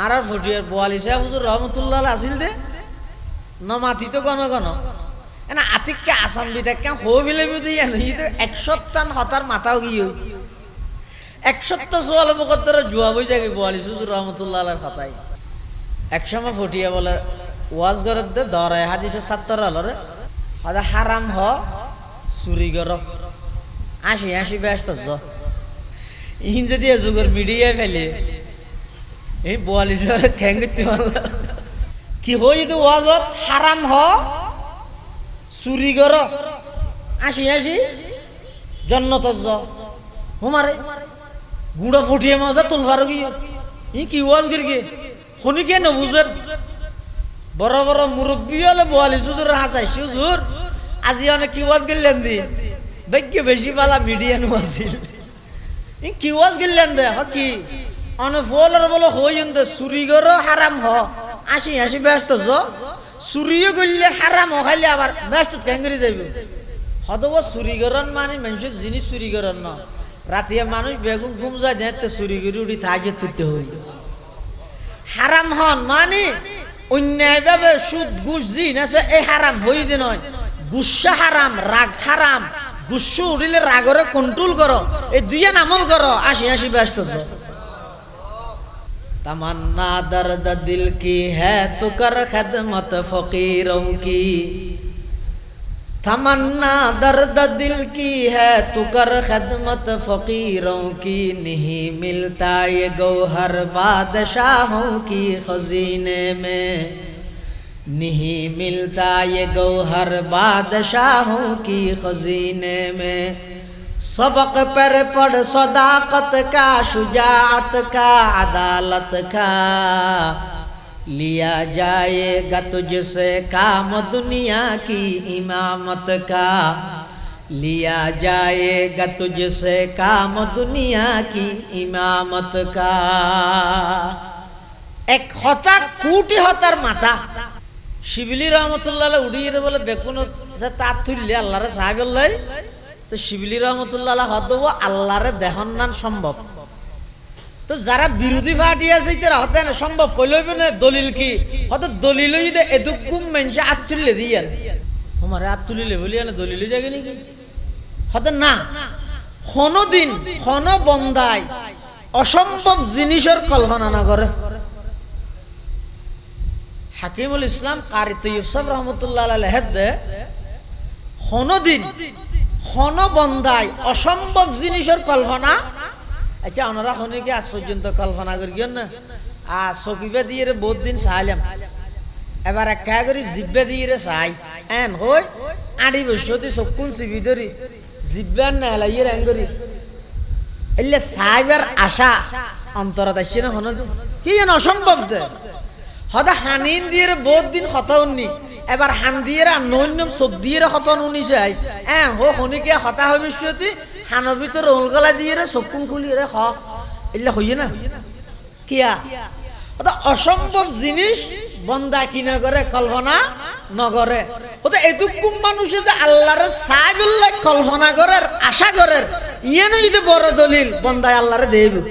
আর আর বোয়ালি সাহেব, হুজুর রহমতুল্লাহ আসিল দে। নমাতি তো গণ গণ। এনা আতিককে আসাম বিদাকে হো ই তো এক সপ্তাহ হতার মাথাও গিয়ে এক সপ্তাহ সোয়াল মুকদ্দর জুয়া যাবে বোয়ালি হুজুর রহমতুল্লাহ আলার কথাই। এক সময় ফটিয়া বলে ওয়াজ গরত দে দরায় হাদিসের সাত্তর আলরে হদা হারাম হ চুরি গর আসি আসি ব্যস্ত ইন যদি যুগের মিডিয়ায় ফেলে। এই বোয়ালি সাহেব খ্যাং করতে পারল কি হই যদি ওয়াজত? হারাম হ। চুরি গর আসি আসি। জন্নত হুমারে। গুড়া ফুটিয়ে মজা তুলবার কি? ই কি ওয়াজ করি গে শুনি কে নবুজের? বড় বড় মুরব্বী হলে বোয়ালি সুজুর হাসাই সুজুর আজি অনেক কি ওয়াজ গেলেন দি? দেখকে বেশি পালা মিডিয়ান আছিল ই কি ওয়াজ গেলেন দে? হ কি? অনে ফোলার বলো হই দে চুরি গর হারাম হ। আসি আসি, ব্যস্ত য চুরিও গললে হারাম খাইলে আবার ব্যস্ত করে যাইব। হদব করন মানে মানুষের জিনিস করন না। রাতিয়া মানুষ বেগুন ঘুম যায় দেখতে চুরি করে, উঠি থাকে তুলতে হই। হারাম হন মানে অন্যায়ভাবে সুদ, ঘুষ, জিন আছে এই হারাম, হই দে নয়। গুসা হারাম, রাগ হারাম। গুসু উঠিলে রাগরে কন্ট্রোল করো। এই দুইয়ে নামল করো। আসি আসি, ব্যস্ত তো। तमन्ना दर्द दिल की है तो कर खदमत फकीरों की। तमन्ना दर्द दिल की है तो कर खदमत फकीरों की। नहीं मिलता ये गौहर बादशाहों की खजीने में। नहीं मिलता ये गौहर बादशाहों की खजीने में। सबक पर पढ़ सदाकत का शुजात का अदालत का लिया जाएगा तुझसे काम दुनिया की इमामत का लिया जाएगा तुझसे काम दुनिया की इमामत का এক হতা কোটি হতার মাথা শিবিলি রহমতুল্লাহ উড়িয়ে বলে বেকুন যে তার তুললে আল্লাহরে সাহেব তো শিবিলি রহমতুল্লাহ হতব আল্লাহরে দেহন নান সম্ভব। তো যারা বিরোধী পার্টি আছে তারা হতে না সম্ভব। হইলইব না, দলিল কি? হয়তো দলিল যদি এদুকুম মানুষ আত তুললে দিয়ে তোমারে আত তুলিলে বলি না দলিল যাগে নাকি? হতে না। হন দিন হন বন্দায় অসম্ভব জিনিসের কল্পনা না করে। হাকিমুল ইসলাম কারি তৈয়ব রহমতুল্লাহ হেদে, হনদিন হন অসম্ভব জিনিসের কল্পনা। আচ্ছা ওনারা হনে কি আজ পর্যন্ত কল্পনা করি না আ চকিবে দিয়ে বহুত দিন চাইলাম এবার একা করে জিব্বে দিয়ে চাই এন হই আড়ি বসতি চকুন চিবি ধরি, জিব্বান না এলাইয়ের এন করি। এলে সাইবার আশা অন্তরত আসছে না হনদি? কি যেন অসম্ভব দে। হদা হানিন দিয়ে বহুত দিন কথা উন্নি। এবার হান দিয়ে রে নৈন্য চোখ দিয়ে রে হতন উনি যায় এ, হো শনিকে হতা ভবিষ্যতি হানৰ ভিতৰত ৰল গলা দিয়ে চকুন খুলি রে হ। এলে হইয়ে না। কিয়া? ওটা অসম্ভব জিনিস বন্দা কি নগরে কল্পনা নগরে ওটা এটুকুম মানুষে যে আল্লাহরে বললে কল্পনা করার আশা করার ইয়ে যদি বড় দলিল বন্দায় আল্লাহরে দেব